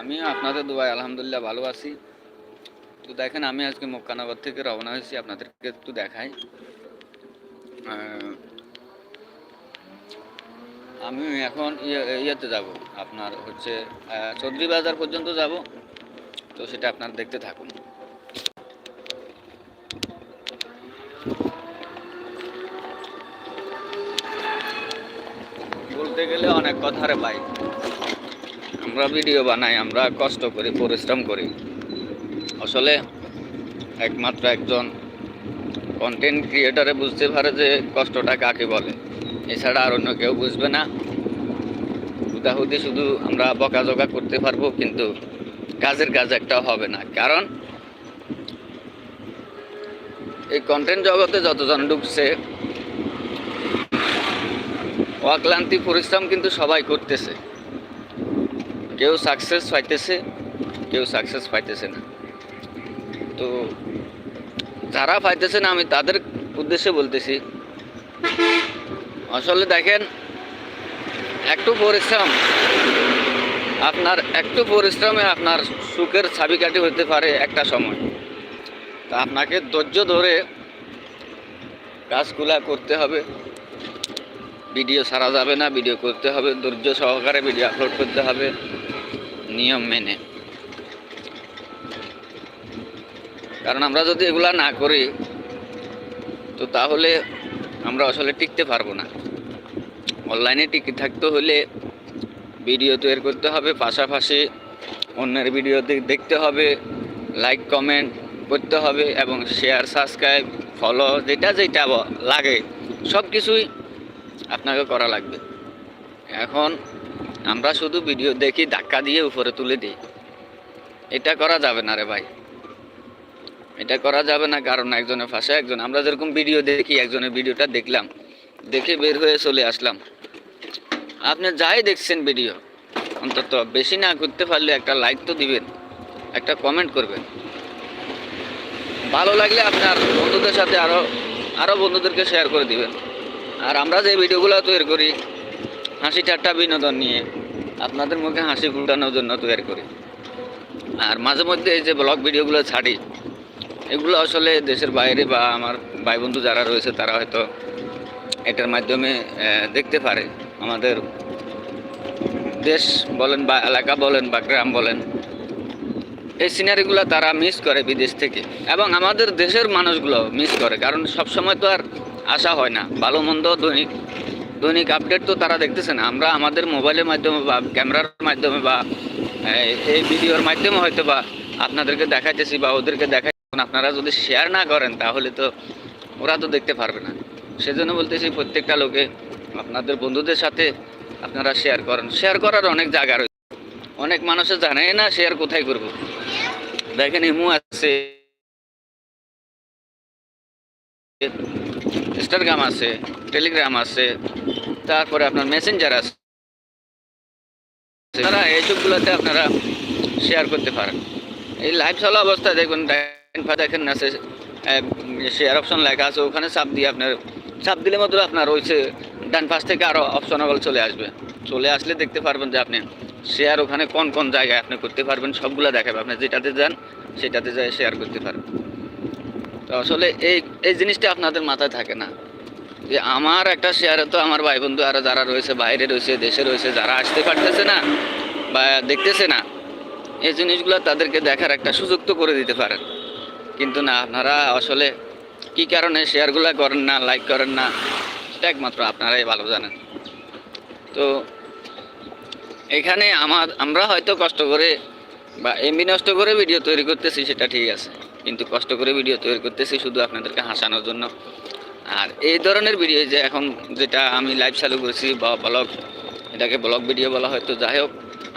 আমিও আপনাদের দুবাই, আলহামদুলিল্লাহ ভালো আছি। তো দেখেন, আমি আজকে মক্কানগর থেকে রওনা হয়েছি, আপনাদেরকে একটু দেখাই। আমি এখন ইয়ে ইয়েতে যাব, আপনার হচ্ছে চৌধুরী বাজার পর্যন্ত যাব। তো সেটা আপনার দেখতে থাকুন। বলতে গেলে অনেক কথা ভাই। আমরা ভিডিও বানাই, আমরা কষ্ট করি, পরিশ্রম করি। আসলে একমাত্র একজন কন্টেন্ট ক্রিয়েটারে বুঝতে পারে যে কষ্টটা কাকে বলে। এছাড়া আর অন্য কেউ বুঝবে না। হুদাহুদি শুধু আমরা বকাঝকা করতে পারব, কিন্তু কাজের কাজ একটা হবে না। কারণ এই কন্টেন্ট জগতে যতজন ঢুকছে, অক্লান্তি, পরিশ্রম কিন্তু সবাই করতেছে। কেউ সাকসেস পাইতেছে, কেউ সাকসেস পাইতেছে না। তো যারা পাইতেছে না, আমি তাদের উদ্দেশ্যে বলতেছি, আসলে দেখেন, একটু পরিশ্রম, আপনার একটু পরিশ্রমে আপনার সুখের ছাবিকাঠি হতে পারে একটা সময়। তা আপনাকে ধৈর্য ধরে কাজগুলা করতে হবে। ভিডিও সারা যাবে না, ভিডিও করতে হবে। ধৈর্য সহকারে ভিডিও আপলোড করতে হবে। নিয়ম মেনে। কারণ আমরা যদি এগুলা না করি, তো তাহলে আমরা আসলে টিকতে পারব না। অনলাইনে টিকে থাকতে হলে ভিডিও তৈরি করতে হবে, পাশাপাশি অন্যের ভিডিও দেখতে হবে, লাইক, কমেন্ট করতে হবে এবং শেয়ার, সাবস্ক্রাইব, ফলো, যেটা যেটা লাগে সব কিছুই আপনাকে করা লাগবে। এখন আমরা শুধু ভিডিও দেখি, ধাক্কা দিয়ে উপরে তুলে দিই। এটা করা যাবে না রে ভাই। এটা করা যাবে না, কারণ একজনের পাশে একজন। আমরা যেরকম ভিডিও দেখি, একজনের ভিডিওটা দেখলাম। দেখে বের হয়ে চলে আসলাম। আপনি যাই দেখছেন ভিডিও, অন্তত বেশি না করতে পারলে একটা লাইক তো দিবেন, একটা কমেন্ট করবেন। ভালো লাগলে আপনার বন্ধুদের সাথে আরও আরও বন্ধুদেরকে শেয়ার করে দিবেন। আর আমরা যে ভিডিওগুলো তৈরি করি, হাসি ঠাট্টা বিনোদন নিয়ে আপনাদের মুখে হাসি ফুটানোর জন্য তৈরি করি। আর মাঝে মধ্যে এই যে ব্লগ ভিডিওগুলো ছাড়ি, এগুলো আসলে দেশের বাইরে বা আমার ভাই বন্ধু যারা রয়েছে তারা হয়তো এটার মাধ্যমে দেখতে পারে। আমাদের দেশ বলেন বা এলাকা বলেন বা গ্রাম বলেন, এই সিনারিগুলো তারা মিস করে বিদেশ থেকে। এবং আমাদের দেশের মানুষগুলো মিস করে, কারণ সব সময় তো আর আসা হয় না। ভালো মন্দ দৈনিক দৈনিক আপডেট তো তারা দেখতেছে না। আমরা আমাদের মোবাইলের মাধ্যমে বা ক্যামেরার মাধ্যমে বা, এই- ভিডিওর মাধ্যমে হয়তো বা আপনাদেরকে দেখাইতেছি বা ওদেরকে দেখাই আপনারা যদি শেয়ার না করেন, তাহলে তো ওরা তো দেখতে পারবে না। সেজন্য বলতেছি প্রত্যেকটা লোকে আপনাদের বন্ধুদের সাথে আপনারা শেয়ার করেন। শেয়ার করার অনেক জায়গা রয়েছে। অনেক মানুষে জানে না শেয়ার কোথায় করব। দেখেন ইমু আছে। ইনস্টাগ্রাম আছে টেলিগ্রাম আছে, তারপরে আপনার মেসেঞ্জার আছে। তারা এইসবগুলোতে আপনারা শেয়ার করতে পারেন। এই লাইভ চলা অবস্থায় পা দেখেন আছে শেয়ার অপশন লেখা আছে, ওখানে চাপ দিয়ে আপনার, চাপ দিলে মাত্র আপনার রয়েছে ডান পাশ থেকে আরও অপশনাবল চলে আসবে। চলে আসলে দেখতে পারবেন যে আপনি শেয়ার ওখানে কোন কোন জায়গায় আপনি করতে পারবেন, সবগুলো দেখাবে। আপনি যেটাতে যান, সেটাতে যায় শেয়ার করতে পারবেন। তো আসলে এই এই জিনিসটা আপনাদের মাথায় থাকে না। যে আমার একটা শেয়ারে তো আমার ভাই বন্ধু আরও যারা রয়েছে, বাইরে রয়েছে, দেশে রয়েছে, যারা আসতে পারতেছে না বা দেখতেছে না, এই জিনিসগুলো তাদেরকে দেখার একটা সুযোগ তো করে দিতে পারেন। কিন্তু না, আপনারা আসলে কি কারণে শেয়ারগুলো করেন না লাইক করেন না, সেটা একমাত্র আপনারাই ভালো জানেন। তো এখানে আমার, আমরা হয়তো কষ্ট করে বা এমবি নষ্ট করে ভিডিও তৈরি করতেছি, সেটা ঠিক আছে। কিন্তু কষ্ট করে ভিডিও তৈরি করতেছি শুধু আপনাদেরকে হাসানোর জন্য। আর এই ধরনের ভিডিও যে এখন যেটা আমি লাইভ চালু করেছি বা ব্লগ এটাকে ব্লগ ভিডিও বলা হয়তো যাই হোক,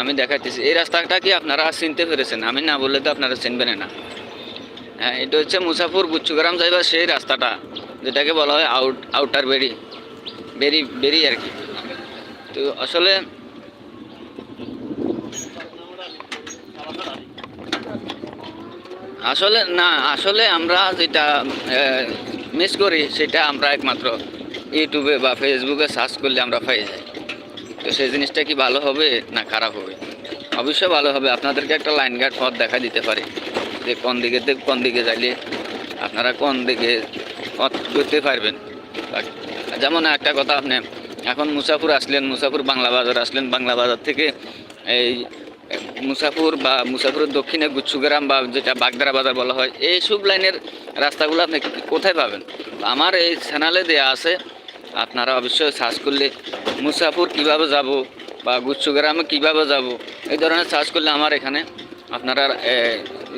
আমি দেখাইতেছি। এই রাস্তাটা কি আপনারা চিনতে পেরেছেন? আমি না বললে তো আপনারা চিনবেন না। হ্যাঁ এটা হচ্ছে মুসাফর গুচ্ছুগ্রাম যাইবার সেই রাস্তাটা, যেটাকে বলা হয় আউট আউটার বেরি বেরি বেরি আর কি। তো আসলে আসলে, না, আসলে আমরা যেটা মিস করি, সেটা আমরা একমাত্র ইউটিউবে বা ফেসবুকে সার্চ করলে আমরা পেয়ে যাই। তো সেই জিনিসটা কি ভালো হবে না খারাপ হবে? অবশ্যই ভালো হবে। আপনাদেরকে একটা লাইন গার্ড পথ দেখা দিতে পারে, যে কোন দিকে কোন দিকে যাইলে আপনারা কোন দিকে পথ করতে পারবেন। যেমন একটা কথা আপনি, এখন মুসাফুর আসলেন, মুসাফুর বাংলা বাজার আসলেন, বাংলা বাজার থেকে এই মুসাফুর বা মুসাফুরের দক্ষিণে গুচ্ছুগ্রাম বা যেটা বাগদারা বাজার বলা হয় এই সব লাইনের রাস্তাগুলো আপনি কোথায় পাবেন? আমার এই চ্যানেলে দেয়া আছে, আপনারা অবশ্যই সার্চ করলে মুসাফুর কীভাবে যাব বা গুচ্ছুগ্রামে কীভাবে যাব, এই ধরনের সার্চ করলে আমার এখানে আপনারা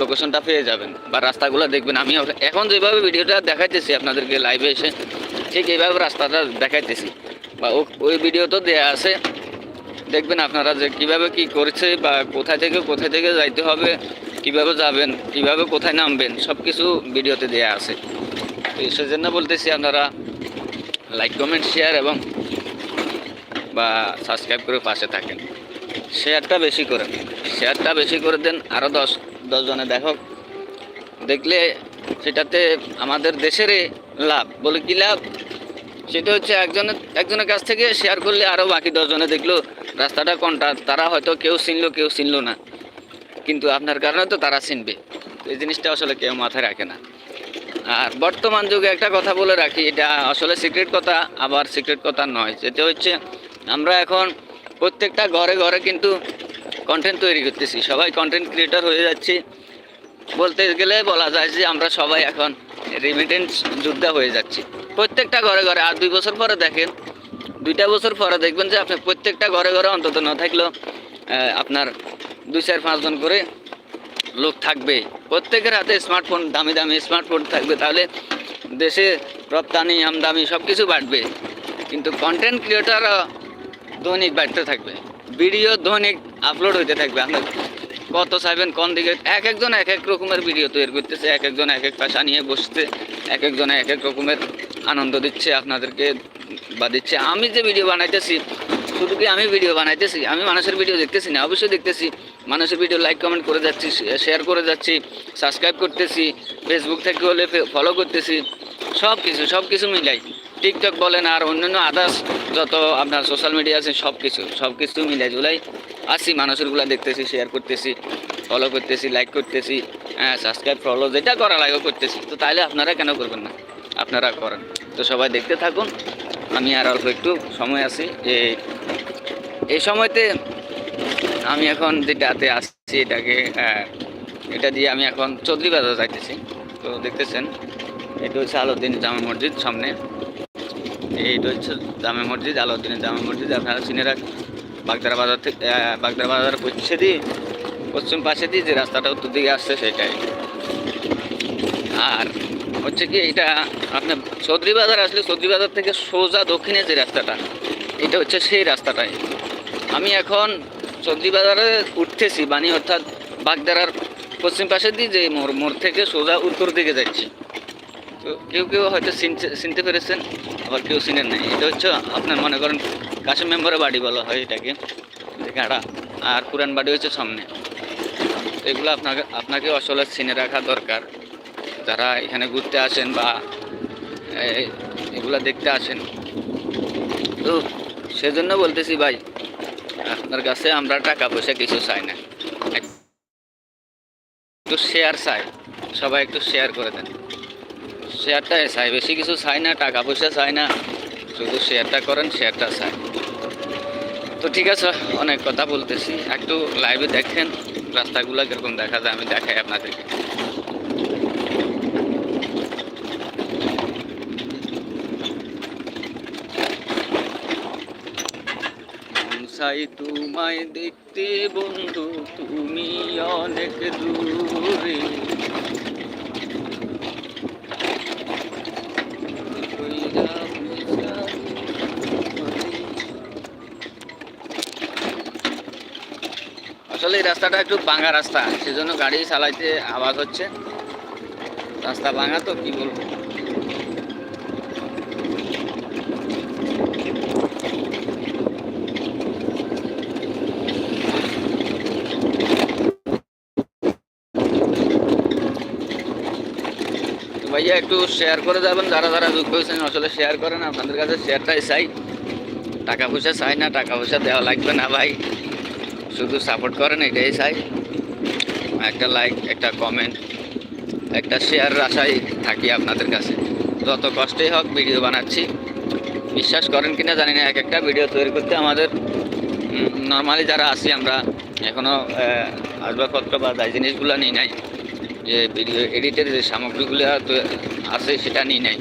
লোকেশনটা পেয়ে যাবেন বা রাস্তাগুলো দেখবেন। আমি এখন যেভাবে ভিডিওটা দেখাইতেছি আপনাদেরকে লাইভে এসে, ঠিক এইভাবে রাস্তাটা দেখাইতেছি। বা ওই ভিডিও তো দেয়া আছে দেখবেন আপনারা যে কীভাবে কি করছে বা কোথায় থেকে কোথায় থেকে যাইতে হবে, কীভাবে যাবেন, কীভাবে কোথায় নামবেন সব কিছু ভিডিওতে দেয়া আছে। তো সেজন্য বলতেছি আপনারা লাইক কমেন্ট শেয়ার এবং বা সাবস্ক্রাইব করে পাশে থাকেন। শেয়ারটা বেশি করেন। শেয়ারটা বেশি করে দেন আরও দশ দশজনে দেখো দেখলে সেটাতে আমাদের দেশেরই লাভ। বলে কি লাভ? সেটা হচ্ছে একজনের একজনের কাছ থেকে শেয়ার করলে আরও বাকি দশজনে দেখল রাস্তাটা কোনটা, তারা হয়তো কেউ চিনলো কেউ চিনলো না। কিন্তু আপনার কারণে তো তারা চিনবে। এই জিনিসটা আসলে কেউ মাথায় রাখে না। আর বর্তমান যুগে একটা কথা বলে রাখি, এটা আসলে সিক্রেট কথা, আবার সিক্রেট কথা নয়। যেটা হচ্ছে, আমরা এখন প্রত্যেকটা ঘরে ঘরে কিন্তু কন্টেন্ট তৈরি করতেছি। সবাই কন্টেন্ট ক্রিয়েটর হয়ে যাচ্ছি। বলতে গেলে বলা যায় যে আমরা সবাই এখন রিমিটেন্স যোদ্ধা হয়ে যাচ্ছি। প্রত্যেকটা ঘরে ঘরে, আর দুই বছর পরে দেখেন, দুইটা বছর পরে দেখবেন যে আপনি প্রত্যেকটা ঘরে ঘরে অন্তত না থাকলেও আপনার দুই চার পাঁচজন করে লোক থাকবে। প্রত্যেকের হাতে স্মার্টফোন দামি দামি স্মার্টফোন থাকবে। তাহলে দেশে রপ্তানি, আমদানি সব কিছু বাড়বে। কিন্তু কন্টেন্ট ক্রিয়েটার দৈনিক বাড়তে থাকবে। ভিডিও দৈনিক আপলোড হইতে থাকবে। আপনার কত চাইবেন, কোন দিকে? এক একজন এক এক রকমের ভিডিও তৈরি করতেছে, এক একজন এক এক পেশা নিয়ে বসছে, এক একজন এক এক রকমের আনন্দ দিচ্ছে, আপনাদেরকে বা দিচ্ছে। আমি যে ভিডিও বানাইতেছি, শুধু কি আমি ভিডিও বানাইতেছি? আমি মানুষের ভিডিও দেখতেছি না, অবশ্যই দেখতেছি। মানুষের ভিডিও লাইক কমেন্ট করে যাচ্ছি শেয়ার করে যাচ্ছি সাবস্ক্রাইব করতেছি ফেসবুক থেকে হলে ফলো করতেছি সব কিছু সব কিছু মিলাই। টিকটক বলেন আর অন্যান্য আদার্স যত আপনার সোশ্যাল মিডিয়া আছে সব কিছু সব কিছু মিলাই, জুলাই। আসি মানুষেরগুলো দেখতেছি শেয়ার করতেছি ফলো করতেছি লাইক করতেছি হ্যাঁ সাবস্ক্রাইব ফলো যেটা করা লাগে করতেছি। তো তাহলে আপনারা কেন করবেন না? আপনারা করেন। তো সবাই দেখতে থাকুন। আমি আর অল্প একটু সময় আছি। এই এই সময়তে আমি এখন যেটাতে আসছি এটাকে এটা দিয়ে আমি এখন চৌধুরী বাজার যাইতেছি। তো দেখতেছেন, এটা হচ্ছে আলাউদ্দিন জামা মসজিদ সামনে। এইটা হচ্ছে জামা মসজিদ আলাউদ্দিনের জামা মসজিদ, আপনারা চিনে রাখ বাগদারা বাজার থেকে বাগদারা বাজার পশ্চিমে দিয়ে পশ্চিম পাশে দিয়ে যে রাস্তাটা উত্তর দিকে আসছে সেটাই। আর হচ্ছে কি এটা আপনার চৌধুরী বাজার আসলে চৌধুরী বাজার থেকে সোজা দক্ষিণে যে রাস্তাটা, এটা হচ্ছে সেই রাস্তাটাই। আমি এখন চৌধুরী বাজারে উঠতেছি বানি অর্থাৎ বাগদারার পশ্চিম পাশে দিয়ে যে মোড় মোড় থেকে সোজা উত্তর দিকে যাচ্ছি। তো কেউ কেউ হয়তো চিনতে চিনতে পেরেছেন, আবার কেউ চিনেন নাই। এটা হচ্ছে আপনার মনে করেন কাশিম মেম্বারের বাড়ি বলা হয় এটাকে গাড়া। আর পুরান বাড়ি হচ্ছে সামনে। তো এগুলো আপনাকে আপনাকে আসলে চিনে রাখা দরকার। যারা এখানে ঘুরতে আসেন বা এগুলা দেখতে আসেন। তো সেজন্য বলতেছি ভাই, আপনার কাছে আমরা টাকা পয়সা কিছু চাই না। একটু শেয়ার চাই। সবাই একটু শেয়ার করে দেন। শেয়ারটা চাই, বেশি কিছু চাই না, টাকা পয়সা চাই না। শুধু শেয়ারটা করেন শেয়ারটা চাই। তো ঠিক আছে, অনেক কথা বলতেছি। একটু লাইভে দেখেন, রাস্তাগুলো কীরকম দেখা যায়, আমি দেখাই আপনাদেরকে। চাই তোমায় দেখতে বন্ধু, তুমি অনেক দূরে কইরা বুঝাবো আসলে এই রাস্তাটা একটু ভাঙা রাস্তা, সেজন্য গাড়ি চালাইতে আওয়াজ হচ্ছে। রাস্তা ভাঙা তো, কি বলব? ভাইয়া, একটু শেয়ার করে যাবেন, যারা যারা যুক্ত হয়েছেন, আসলে শেয়ার করেন আপনাদের কাছে শেয়ারটাই চাই। টাকা পয়সা চাই না, টাকা পয়সা দেওয়া লাগবে না, ভাই। শুধু সাপোর্ট করেন এটাই চাই। একটা লাইক একটা কমেন্ট একটা শেয়ার আশায় থাকি আপনাদের কাছে। যত কষ্টই হোক ভিডিও বানাচ্ছি। বিশ্বাস করেন কিনা জানি না এক একটা ভিডিও তৈরি করতে আমাদের নর্মালি যারা আছি আমরা এখনও আসবাবপত্র বা দায় জিনিসগুলো নিই নাই। যে ভিডিও এডিটের যে সামগ্রীগুলো আছে সেটা নিই নাই।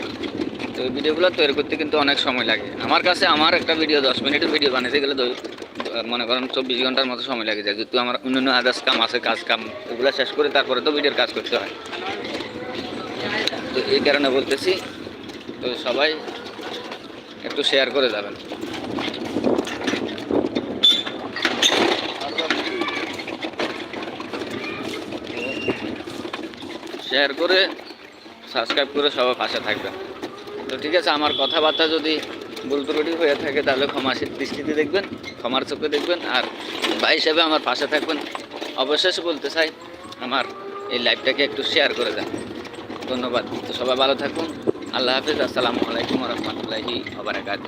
তো ভিডিওগুলো তৈরি করতে কিন্তু অনেক সময় লাগে। আমার কাছে আমার একটা ভিডিও দশ মিনিটের ভিডিও বানাতে গেলে মনে করেন চব্বিশ ঘণ্টার মতো সময় লাগে যায়। যেহেতু আমার অন্যান্য আদার্স কাম আছে, কাজ কাম ওগুলো শেষ করে তারপরে তো ভিডিওর কাজ করতে হয়। তো এই কারণে বলতেছি, তো সবাই একটু শেয়ার করে যাবেন। শেয়ার করে সাবস্ক্রাইব করে সবাই পাশে থাকবেন। তো ঠিক আছে, আমার কথাবার্তা যদি ভুল ত্রুটি হয়ে থাকে, তাহলে ক্ষমাসীর দৃষ্টিতে দেখবেন। ক্ষমার চোখে দেখবেন আর ভাই হিসাবে আমার পাশে থাকবেন। অবশেষে বলতে চাই, আমার এই লাইভটাকে একটু শেয়ার করে দেন। ধন্যবাদ। তো সবাই ভালো থাকুন। আল্লাহ হাফিজ। আসসালামু আলাইকুম রহমতুল্লাহি আবরাকাত